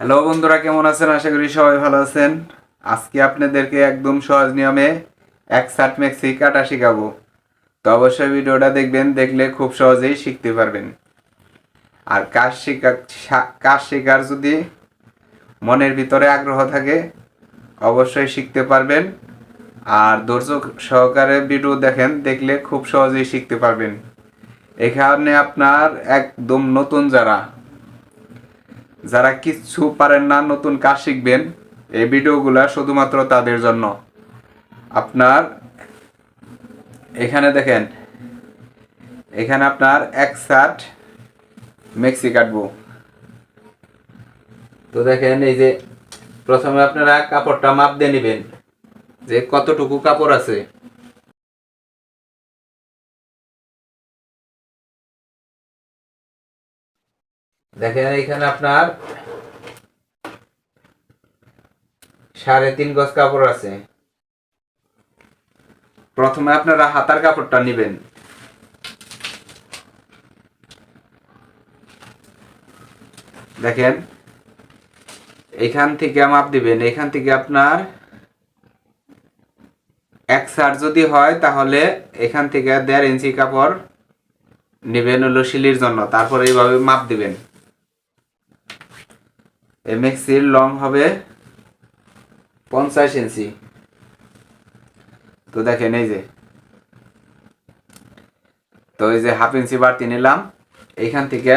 Hello বন্ধুরা, কেমন আছেন? আশা করি সবাই ভালো আছেন। আজকে আপনাদেরকে একদম সহজ নিয়মে এক সাট মেক্সি কাটা শেখাবো। তো অবশ্যই ভিডিওটা দেখবেন, দেখলে খুব সহজেই শিখতে পারবেন। আর কাজ শেখা কাজ শেখার যদি মনের ভিতরে আগ্রহ থাকে, অবশ্যই শিখতে পারবেন। আর ধৈর্য সহকারে ভিডিও দেখেন, দেখলে খুব সহজেই শিখতে পারবেন। এখানে আপনার একদম নতুন যারা যারা কিচ্ছু পারেন না, নতুন কাজ শিখবেন, এই ভিডিওগুলো শুধুমাত্র তাদের জন্য। আপনার, এখানে দেখেন, এখানে আপনার এক শার্ট মেক্সি কাটবো তো দেখেন, এই যে প্রথমে আপনারা কাপড়টা মাপ দিয়ে নেবেন, যে কতটুকু কাপড় আছে। দেখেন এখানে আপনার সাড়ে তিন গজ কাপড় আছে। প্রথমে আপনারা হাতার কাপড়টা নেবেন। দেখেন এখান থেকে মাপ দিবেন। এখান থেকে আপনার এক সার যদি হয়, তাহলে এখান থেকে দেড় ইঞ্চি কাপড় নেবেন হলো শিলির জন্য। তারপর এইভাবে মাপ দিবেন। এমএক্সির লং হবে পঞ্চাশ ইঞ্চি তো দেখেন এই যে। তো এই যে হাফ ইঞ্চি বাড়তি নিলাম। এইখান থেকে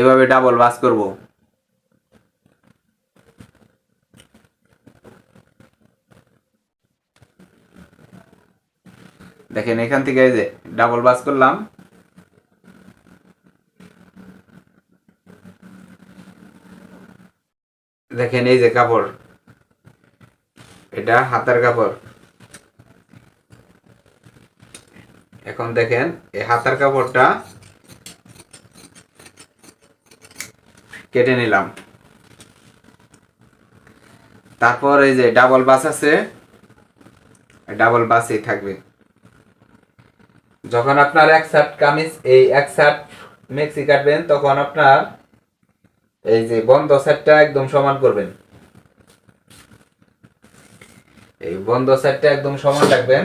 এভাবে ডাবল বাস করব। দেখেন এখান থেকে এই যে ডাবল বাস করলাম। দেখেন এই যে কাপড়। এটা হাতার কাপড়। এখন দেখেন, এই হাতার কাপড়টা কেটে নিলাম। তারপর এই যে ডাবল বাস আছে ডাবল বাসই থাকবে। যখন আপনার এক শার্ট কামিজ, এই এক শার্ট মেক্সি কাটবেন, তখন আপনার এই যে বন্ধ সেটটা একদম সমান করবেন। এই বন্ধ সেটটা একদম সমান রাখবেন।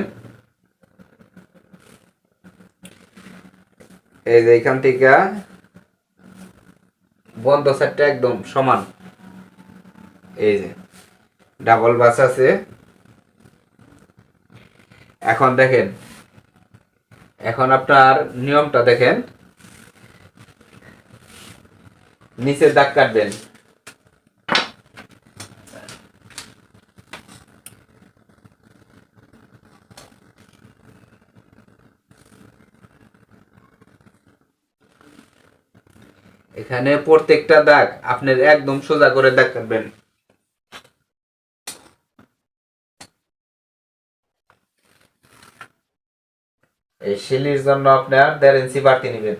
এই যে এখান থেকে বন্ধ সেটটা একদম সমান। এই যে ডাবল বাস আছে। এখন দেখেন, এখন আপনার নিয়মটা দেখেন। নিচে দাগ কাটবেন। এখানে প্রত্যেকটা দাগ আপনার একদম সোজা করে দাগ কাটবেন। এই শিলির জন্য আপনার দেড় ইঞ্চি বাড়তি নেবেন।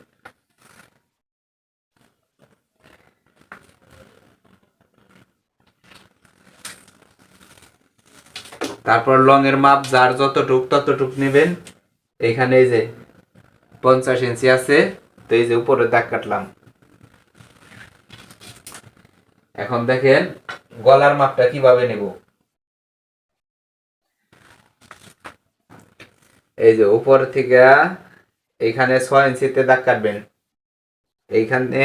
তারপর লং এর মাপ যার যতটুক ততটুক নেবেন। এখানে এই যে পঞ্চাশ ইঞ্চি আছে, তো এই যে উপরে দাগ কাটলাম। এখন দেখেন গলার মাপটা কীভাবে নেব? এই যে উপর থেকে এখানে ছয় ইঞ্চিতে দাগ কাটবেন। এইখানে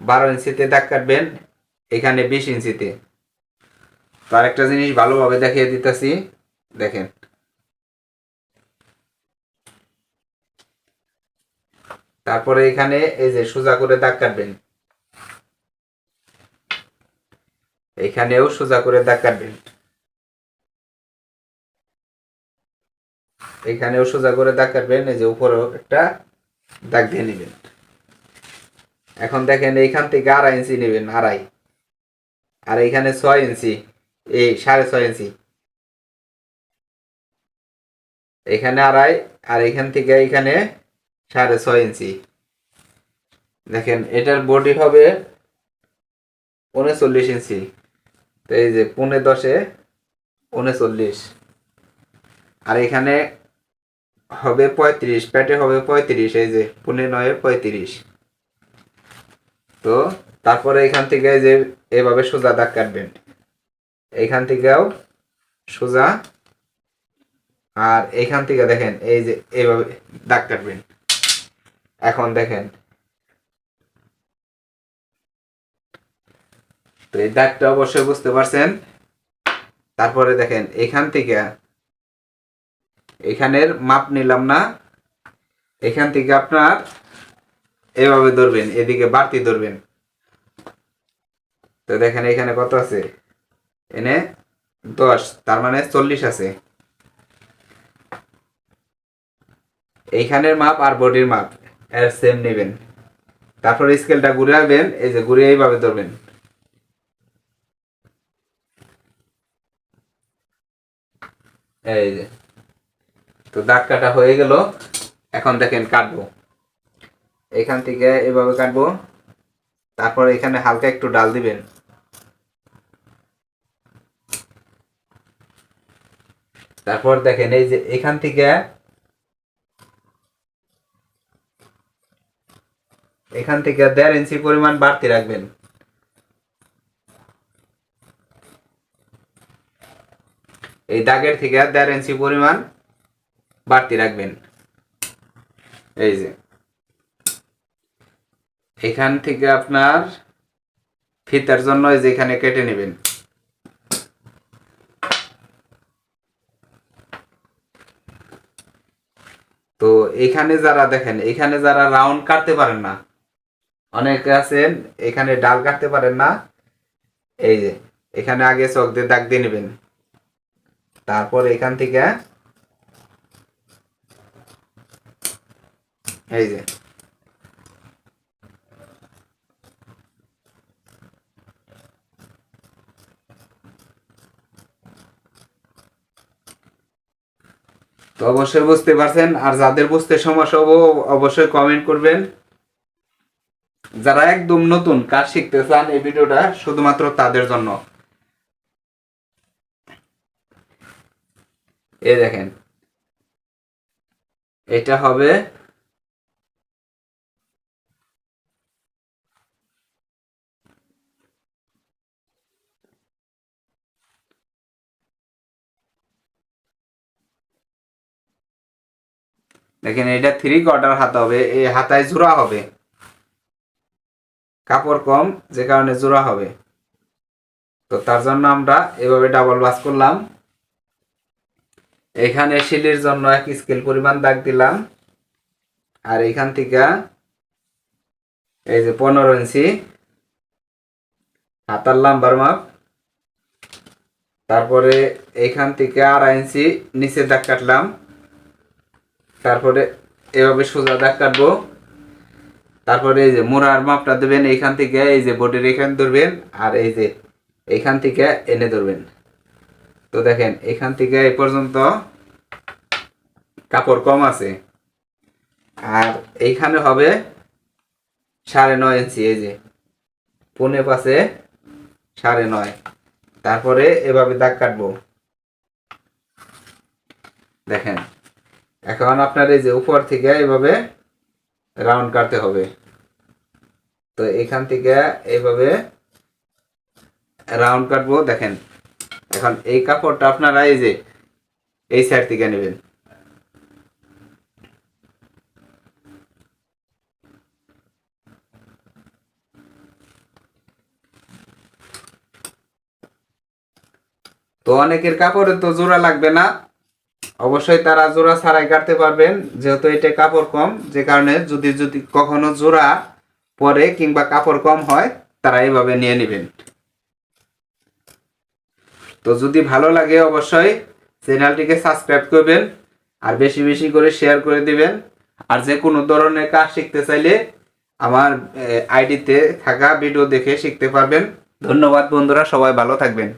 বারো ইঞ্চিতে দাগ কাটবেন এখানে বিশ ইঞ্চিতে। তো আরেকটা জিনিস ভালোভাবে দেখিয়ে দিতেছি। দেখেন। তারপরে এখানে এই যে সোজা করে দাগ কাটবেন। এখানেও সোজা করে দাগ কাটবেন। এখানেও সোজা করে দাগ কাটবেন, এই যে উপরেও একটা দাগ দিয়ে নেবেন। এখন দেখেন এইখান থেকে আড়াই ইঞ্চি নেবেন, আড়াই। আর এখানে ছয় ইঞ্চি। এই সাড়ে ছয় ইঞ্চি। এখানে আড়াই, আর এখান থেকে এখানে সাড়ে ছয় ইঞ্চি। দেখেন, এটার বডি হবে উনচল্লিশ ইঞ্চি। তো এই যে পৌনে দশে উনচল্লিশ। আর এখানে হবে পঁয়ত্রিশ প্যাটে হবে পঁয়ত্রিশ, এই যে পৌনে নয়ে পঁয়ত্রিশ। তো তারপরে এখান থেকে যে এভাবে সোজা দাগ কাটবেন। এইখান থেকেও সোজা। আর এইখান থেকে দেখেন, এই যে এইভাবে দাগ কাটবেন। এখন দেখেন, তো এই দাগটা অবশ্যই বুঝতে পারছেন। তারপরে দেখেন, এখান থেকে, এখানের মাপ নিলাম না। এখান থেকে আপনার এভাবে ধরবেন, এদিকে বাড়তি ধরবেন। তো দেখেন, এখানে কত আছে? এনে দশ, তার মানে চল্লিশ আছে। এইখানের মাপ আর বডির মাপ, এর সেম নেবেন। তারপর স্কেলটা ঘুরাবেন এই যে ঘুরে এইভাবে ধরবেন। এই যে, তো দাগ কাটা হয়ে গেল, এখন দেখেন কাটবো। এখান থেকে এভাবে কাটবো, তারপর এখানে হালকা একটু ডাল দিবেন। তারপর দেখেন এই যে এখান থেকে এখান থেকে দেড় ইঞ্চি পরিমাণ বাড়তি রাখবেন। এই দাগের থেকে দেড় ইঞ্চি পরিমাণ বাড়তি রাখবেন। এই যে। এখান থেকে আপনার ফিতার জন্য এই যে এখানে কেটে নেবেন তো এখানে যারা দেখেন, এখানে যারা রাউন্ড কাটতে পারেন না, অনেকে আছেন, এখানে ডাল কাটতে পারেন না, এই যে, এখানে আগে চক দিয়ে দাগ দিয়ে নেবেন। তারপর এখান থেকে, এই যে অবশ্যই বুঝতে পারছেন। আর যাদের বুঝতে সমস্যা হব, অবশ্যই কমেন্ট করবেন। যারা একদম নতুন কাজ শিখতে চান এই ভিডিওটা, শুধুমাত্র তাদের জন্য। এই দেখেন। এটা হবে দেখেন, এটা থ্রি কোয়ার্টার হাতা হবে, এই হাতায় জোড়া হবে। কাপড় কম, যে কারণে জোড়া হবে। তো তার জন্য আমরা এভাবে ডাবল বাস করলাম। এখানে শিলির জন্য এক স্কেল পরিমাণ দাগ দিলাম। আর এখান থেকে এই যে পনেরো ইঞ্চি হাতার লাম্বার মাপ তারপরে এখান থেকে আড়াই ইঞ্চি নিচে দাগ কাটলাম। তারপরে এভাবে সোজা দাগ কাটবো। তারপরে এই যে মোড়ার মাপটা দেবেন এইখান থেকে, এই যে বডির এখান ধরবেন আর এই যে এইখান থেকে এনে ধরবেন। তো দেখেন, এখান থেকে এই পর্যন্ত কাপড় কম আছে। আর এইখানে হবে সাড়ে নয় ইঞ্চি, এই যে পনে পাশে সাড়ে নয়। তারপরে এভাবে দাগ কাটবো। দেখেন এখন আপনার এই যে উপর থেকে এভাবে রাউন্ড কাটতে হবে। তো এখান থেকে এইভাবে রাউন্ড কাটবো, দেখেন। এখন এই কাপড়টা আপনারা এই যে এই সাইড থেকে নেবেন। তো অনেকের কাপড়ে তো জোড়া লাগবে না। অবশ্যই তারা জোড়া ছাড়াই কাটতে পারবেন, যেহেতু এটা কাপড় কম, যে কারণে যদি যদি কখনো জোড়া পরে কিংবা কাপড় কম হয়, তারা এইভাবে নিয়ে নেবেন। তো যদি ভালো লাগে অবশ্যই চ্যানেলটিকে সাবস্ক্রাইব করবেন আর বেশি বেশি করে শেয়ার করে দিবেন। আর যে কোনো ধরনের কাজ শিখতে চাইলে আমার আইডিতে থাকা ভিডিও দেখে শিখতে পারবেন। ধন্যবাদ বন্ধুরা, সবাই ভালো থাকবেন।